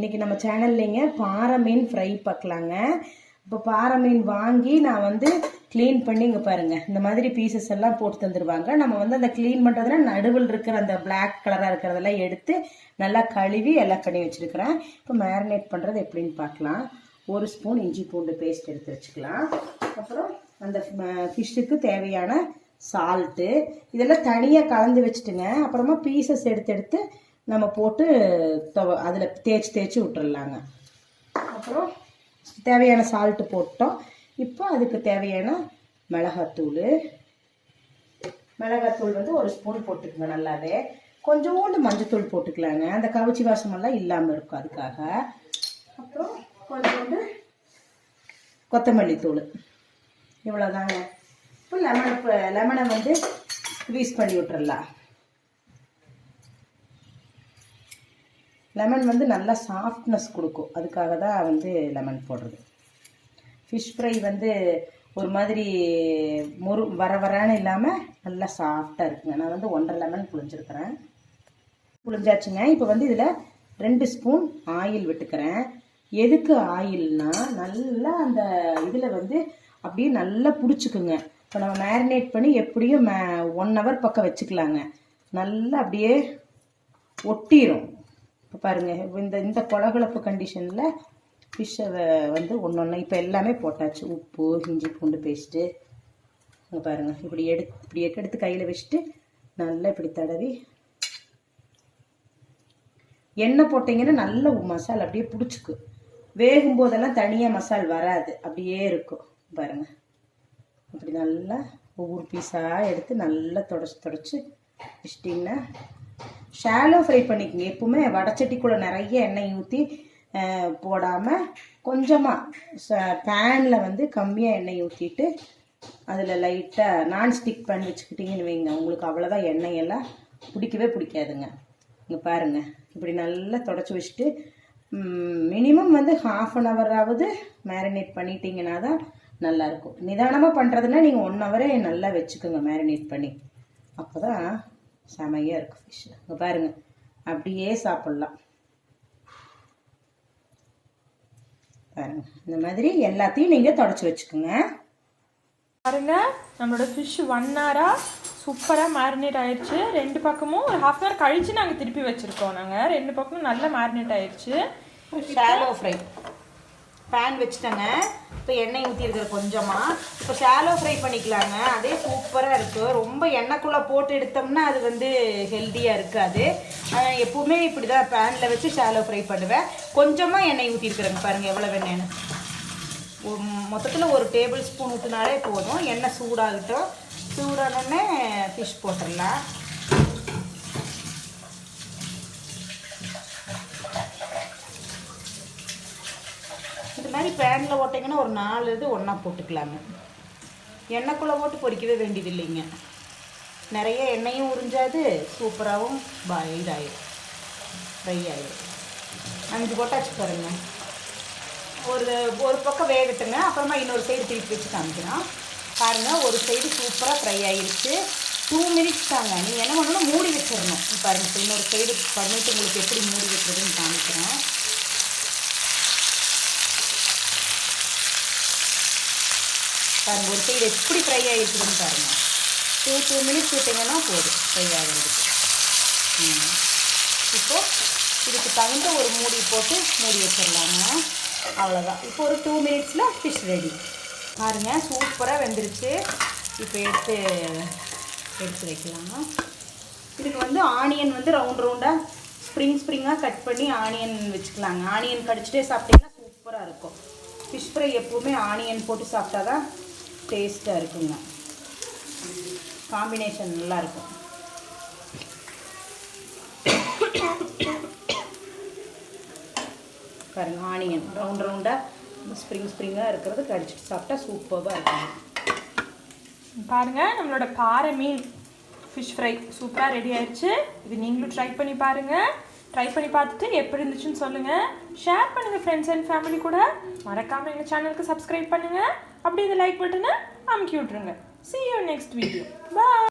இன்றைக்கி நம்ம சேனல்லைங்க பாறை மீன் ஃப்ரை பார்க்கலாங்க. இப்போ பாறை மீன் வாங்கி நான் வந்து க்ளீன் பண்ணி இங்கே பாருங்கள் இந்த மாதிரி பீசஸ் எல்லாம் போட்டு தந்துடுவாங்க நம்ம வந்து அந்த க்ளீன் பண்ணுறதுனா நடுவில் இருக்கிற அந்த பிளாக் கலராக இருக்கிறதெல்லாம் எடுத்து நல்லா கழுவி எல்லாம் பண்ணி வச்சுருக்கிறேன். இப்போ மேரினேட் பண்ணுறது எப்படின்னு பார்க்கலாம். ஒரு ஸ்பூன் இஞ்சி பூண்டு பேஸ்ட் எடுத்து வச்சுக்கலாம். அப்புறம் அந்த ஃபிஷ்ஷுக்கு தேவையான சால்ட்டு இதெல்லாம் தனியாக கலந்து வச்சுட்டுங்க. அப்புறமா பீசஸ் எடுத்து எடுத்து நம்ம போட்டு அதில் தேய்ச்சி தேய்ச்சி விட்டுறலாங்க. அப்புறம் தேவையான சால்ட்டு போட்டோம். இப்போ அதுக்கு தேவையான மிளகாத்தூள். மிளகாத்தூள் வந்து ஒரு ஸ்பூன் போட்டுக்கோங்க நல்லாவே. கொஞ்சோண்டு மஞ்சத்தூள் போட்டுக்கலாங்க. அந்த கவுச்சி வாசமெல்லாம் இல்லாமல் இருக்கும் அதுக்காக. அப்புறம் கொஞ்சோண்டு கொத்தமல்லி தூள். இவ்வளோதாங்க இப்போ லெமனை இப்போ லெமனை வந்து ஸ்க்வீஸ் பண்ணி விட்டுறலாம். லெமன் வந்து நல்லா சாஃப்ட்னஸ் கொடுக்கும். அதுக்காக தான் வந்து லெமன் போடுறது. ஃபிஷ் ஃப்ரை வந்து ஒரு மாதிரி முரு வர வரான்னு இல்லாமல் நல்லா சாஃப்டாக இருக்குங்க. நான் வந்து ஒன்றரை லெமன் புளிஞ்சிருக்கிறேன் புளிஞ்சாச்சுங்க இப்போ வந்து இதில் ரெண்டு ஸ்பூன் ஆயில் விட்டுக்கிறேன். எதுக்கு ஆயில்னா நல்லா அந்த இதில் வந்து அப்படியே நல்லா பிடிச்சிக்குங்க. இப்போ நம்ம மேரினேட் பண்ணி எப்படியும் மே ஒன் ஹவர் பக்கம் வச்சுக்கலாங்க. நல்லா அப்படியே ஒட்டிரும். இப்போ பாருங்கள் இந்த இந்த கொலகலப்பு கண்டிஷனில் ஃபிஷ்ஷை வந்து ஒன்று ஒன்று இப்போ எல்லாமே போட்டாச்சு. உப்பு இஞ்சி பூண்டு பேஸ்ட்டு இங்கே பாருங்கள் இப்படி எடுத்து இப்படி எடுத்து கையில் வச்சுட்டு நல்லா இப்படி தடவி எண்ணெய் போட்டிங்கன்னா நல்ல மசால் அப்படியே பிடிச்சிக்கு வேகும் போதெல்லாம் தனியாக மசால் வராது. அப்படியே இருக்கும். பாருங்கள் அப்படி நல்லா ஒவ்வொரு பீஸாக எடுத்து நல்லா தொடச்சி தொடச்சி வச்சிட்டிங்கன்னா ஷாலோ ஃப்ரை பண்ணிக்கோங்க. எப்பவுமே வடச்சட்டிக்குள்ளே நிறைய எண்ணெய் ஊற்றி போடாமல் கொஞ்சமாக பேனில் வந்து கம்மியாக எண்ணெய் ஊற்றிட்டு அதில் லைட்டாக நான்ஸ்டிக் பேன் வச்சுக்கிட்டிங்கன்னு வைங்க. உங்களுக்கு அவ்வளோதான் எண்ணெயெல்லாம் பிடிக்கவே பிடிக்காதுங்க. இங்கே பாருங்கள் இப்படி நல்லா தொடச்சி வச்சுட்டு மினிமம் வந்து ஹாஃப் அன் ஹவராவது மேரினேட் பண்ணிட்டீங்கன்னா தான் நல்லாயிருக்கும். நிதானமாக பண்ணுறதுன்னா நீங்கள் ஒன் ஹவரே நல்லா வச்சுக்கோங்க மேரினேட் பண்ணி. அப்போ தான் செமையாக இருக்கும் ஃபிஷ் இங்கே பாருங்கள் அப்படியே சாப்பிட்லாம். பாருங்க. இந்த மாதிரி எல்லாத்தையும் நீங்கள் தொடச்சி வச்சுக்கோங்க. பாருங்க நம்மளோட ஃபிஷ் ஒன் ஹவராக சூப்பராக மேரினேட் ஆயிடுச்சு ரெண்டு பக்கமும் ஒரு ஹாஃப் அன் ஹவர் கழிச்சு நாங்கள் திருப்பி வச்சுருக்கோம் நாங்கள் ரெண்டு பக்கமும் நல்லா மேரினேட் ஆயிடுச்சு ஷாலோ ஃப்ரை பேன் வச்சுட்டேங்க. இப்போ எண்ணெய் ஊற்றிருக்கிற கொஞ்சமாக இப்போ ஷாலோ ஃப்ரை பண்ணிக்கலாங்க. அதே சூப்பராக இருக்குது ரொம்ப எண்ணெய்க்குள்ளே போட்டு எடுத்தோம்னா அது வந்து ஹெல்த்தியாக இருக்காது. எப்போவுமே இப்படி தான் பேனில் வச்சு ஷாலோ ஃப்ரை பண்ணுவேன். கொஞ்சமாக எண்ணெய் ஊற்றிருக்குறேங்க பாருங்கள் எவ்வளோ எண்ணெய்னு மொத்தத்தில் ஒரு டேபிள் ஸ்பூன் ஊற்றினாலே போதும். எண்ணெய் சூடாகட்டும். சூடானோடனே ஃபிஷ் போட்டுடலாம். மாதிரி பேனில் ஓட்டிங்கன்னா ஒரு நாலு இது ஒன்றா போட்டுக்கலாங்க. எண்ணெய்க்குள்ளே போட்டு பொரிக்கவே வேண்டியது இல்லைங்க நிறைய எண்ணெயும் உறிஞ்சாது சூப்பராகவும் இதாயிடும் ஃப்ரை ஆகிடும் அஞ்சு போட்டாச்சு பாருங்க. ஒரு ஒரு பக்கம் வேகட்டுங்க. அப்புறமா இன்னொரு சைடு திருப்பி வச்சு காமிக்கிறோம் பாருங்கள் ஒரு சைடு சூப்பராக ஃப்ரை ஆகிருச்சு டூ மினிட்ஸ் தாங்க. நீங்கள் என்ன பண்ணணும்? மூடி வச்சிடணும் பாருங்கள் இன்னொரு சைடு பண்ணிட்டு உங்களுக்கு எப்படி மூடி வைக்கிறதுன்னு காமிக்கிறேன். பாருங்கள் ஒரு சைடு எப்படி ஃப்ரை ஆகிருக்குதுன்னு பாருங்கள் டூ டூ மினிட்ஸ் விட்டிங்கன்னா போதும் ஃப்ரை ஆகிறதுக்கு. ம். இதுக்கு தகுந்த ஒரு மூடி போட்டு மூடி வச்சிடலாங்க. அவ்வளோதான் இப்போ ஒரு டூ மினிட்ஸில் ஃபிஷ் ரெடி பாருங்கள் சூப்பராக வெந்துருச்சு. இப்போ எடுத்து எடுத்து வைக்கலாங்க. இதுக்கு வந்து ஆனியன் வந்து ரவுண்ட் ரவுண்டாக ஸ்ப்ரிங் ஸ்ப்ரிங்காக கட் பண்ணி ஆனியன் வச்சுக்கலாங்க. ஆனியன் கடிச்சிட்டே சாப்பிட்டீங்கன்னா சூப்பராக இருக்கும். ஃபிஷ் ஃப்ரை எப்போவுமே ஆனியன் போட்டு சாப்பிட்டா தான் டேஸ்ட்டாக இருக்குங்க. காம்பினேஷன் நல்லா இருக்கும். பாருங்க ஆனியன் ரவுண்ட் ரவுண்டாக ஸ்ப்ரிங் ஸ்ப்ரிங்காக இருக்கிறது கடிச்சிட்டு சாப்பிட்டா சூப்பராக இருக்கும். பாருங்கள் நம்மளோட பாறை மீன் ஃபிஷ் ஃப்ரை சூப்பராக ரெடி ஆயிடுச்சு இது நீங்களும் ட்ரை பண்ணி பாருங்கள் ட்ரை பண்ணி பார்த்துட்டு எப்படி இருந்துச்சுன்னு சொல்லுங்கள் ஷேர் பண்ணுங்கள் ஃப்ரெண்ட்ஸ் அண்ட் ஃபேமிலி கூட. மறக்காமல் எங்கள் சேனலுக்கு சப்ஸ்கிரைப் பண்ணுங்கள் அப்படி இந்த லைக் பட்டனை அமுக்கி விட்ருங்க see you next video bye